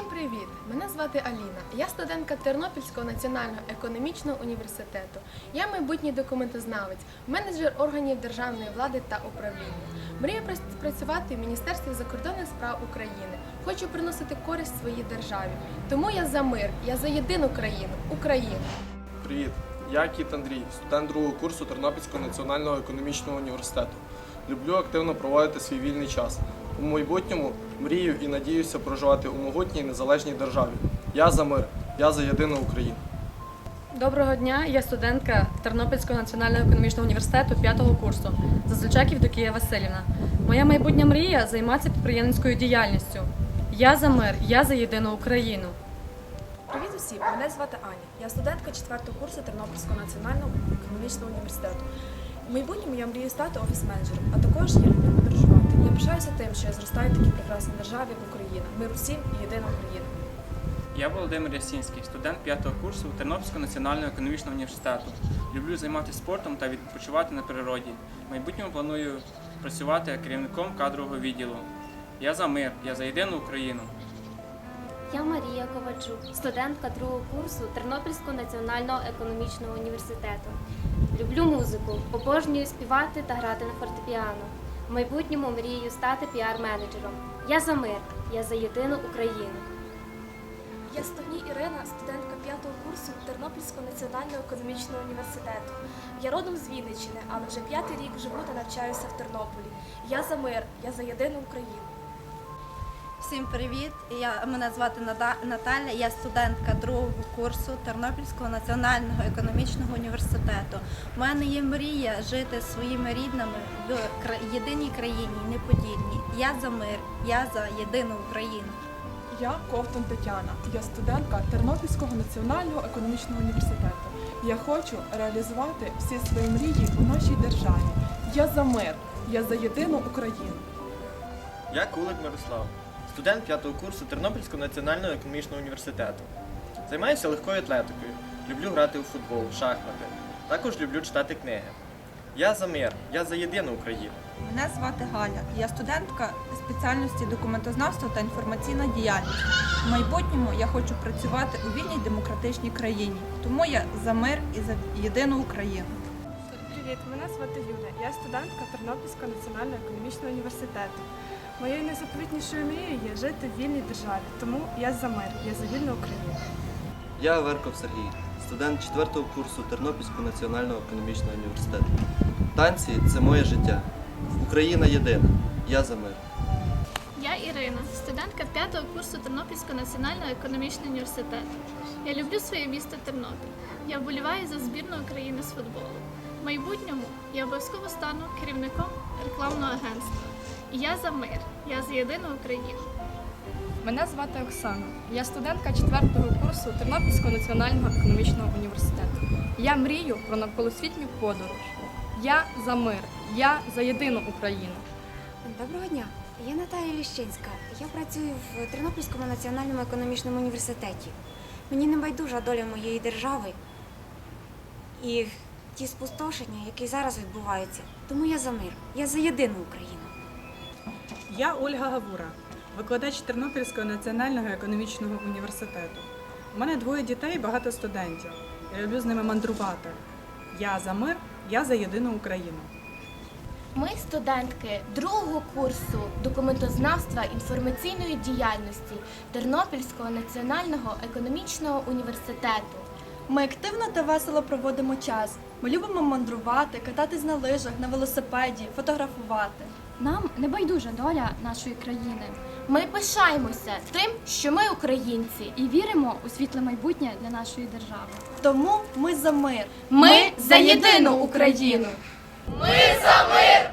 привіт! Мене звати Аліна. Я студентка Тернопільського національного економічного університету. Я майбутній документознавець, менеджер органів державної влади та управління. Мрію працювати в Міністерстві закордонних справ України. Хочу приносити користь своїй державі. Тому я за мир, я за єдину країну Україну. Привіт, я Кіт Андрій, студент другого курсу Тернопільського національного економічного університету. Люблю активно проводити свій вільний час. У майбутньому мрію і надіюся проживати у могутній незалежній державі. Я за мир, я за єдину Україну. Доброго дня, я студентка Тернопільського національного економічного університету 5 курсу Зазвичаків Докія Васильівна. Моя майбутня мрія займатися підприємницькою діяльністю. Я за мир, я за єдину Україну. Привіт усім! Мене звати Аня. Я студентка 4 курсу Тернопільського національного економічного університету. В майбутньому я мрію стати офіс-менеджером, а також я люблю подорожувати. Я пишаюся тим, що я зростаю в такій прекрасній державі, як Україна. Мир усім і єдина Україна. Я Володимир Ясінський, студент 5 курсу Тернопільського національного економічного університету. Люблю займатися спортом та відпочивати на природі. В майбутньому планую працювати керівником кадрового відділу. Я за мир, я за єдину Україну. Я Марія Ковальчук, студентка другого курсу Тернопільського національного економічного університету. Люблю музику, обожнюю співати та грати на фортепіано. Майбутньому мрію стати піар-менеджером. Я за мир, я за єдину Україну. Я Стогній Ірина, студентка п'ятого курсу Тернопільського національного економічного університету. Я родом з Вінниччини, але вже п'ятий рік живу та навчаюся в Тернополі. Я за мир, я за єдину Україну. Всім привіт! Я мене звати Наталя. Я студентка другого курсу Тернопільського національного економічного університету. У мене є мрія жити зі своїми рідними в єдиній країні, неподільній. Я за мир, я за єдину Україну. Я Ковтун Тетяна. Я студентка Тернопільського національного економічного університету. Я хочу реалізувати всі свої мрії у нашій державі. Я за мир, я за єдину Україну. Я Кулик Мирослав, студент 5 курсу Тернопільського національного економічного університету. Займаюся легкою атлетикою, люблю грати у футбол, шахмати. Також люблю читати книги. Я за мир, я за єдину Україну. Мене звати Галя. Я студентка спеціальності документознавства та інформаційна діяльність. В майбутньому я хочу працювати у вільній демократичній країні. Тому я за мир і за єдину Україну. Привіт, мене звати Юля. Я студентка Тернопільського національного економічного університету. Моєю найзаповітнішою мрією є жити в вільній державі, тому я за мир, я за вільну Україну. Я Верков Сергій, студент 4 курсу Тернопільського національного економічного університету. Танці це моє життя. Україна єдина. Я за мир. Я Ірина, студентка 5 курсу Тернопільського національного економічного університету. Я люблю своє місто Тернопіль. Я вболіваю за збірну України з футболу. В майбутньому я обов'язково стану керівником рекламного агентства. І я за мир, я за єдину Україну. Мене звати Оксана. Я студентка 4 курсу Тернопільського національного економічного університету. Я мрію про навколосвітню подорож. Я за мир, я за єдину Україну. Доброго дня. Я Наталія Ліщинська. Я працюю в Тернопільському національному економічному університеті. Мені не байдужа доля моєї держави і ті спустошення, які зараз відбуваються. Тому я за мир. Я за єдину Україну. Я Ольга Гавура, викладач Тернопільського національного економічного університету. У мене двоє дітей і багато студентів. Я люблю з ними мандрувати. Я за мир, я за єдину Україну. Ми студентки другого курсу документознавства інформаційної діяльності Тернопільського національного економічного університету. Ми активно та весело проводимо час. Ми любимо мандрувати, кататись на лижах, на велосипеді, фотографувати. Нам не байдужа доля нашої країни. Ми пишаємося тим, що ми українці, і віримо у світле майбутнє для нашої держави. Тому ми за мир. Ми за єдину Україну. Ми за мир!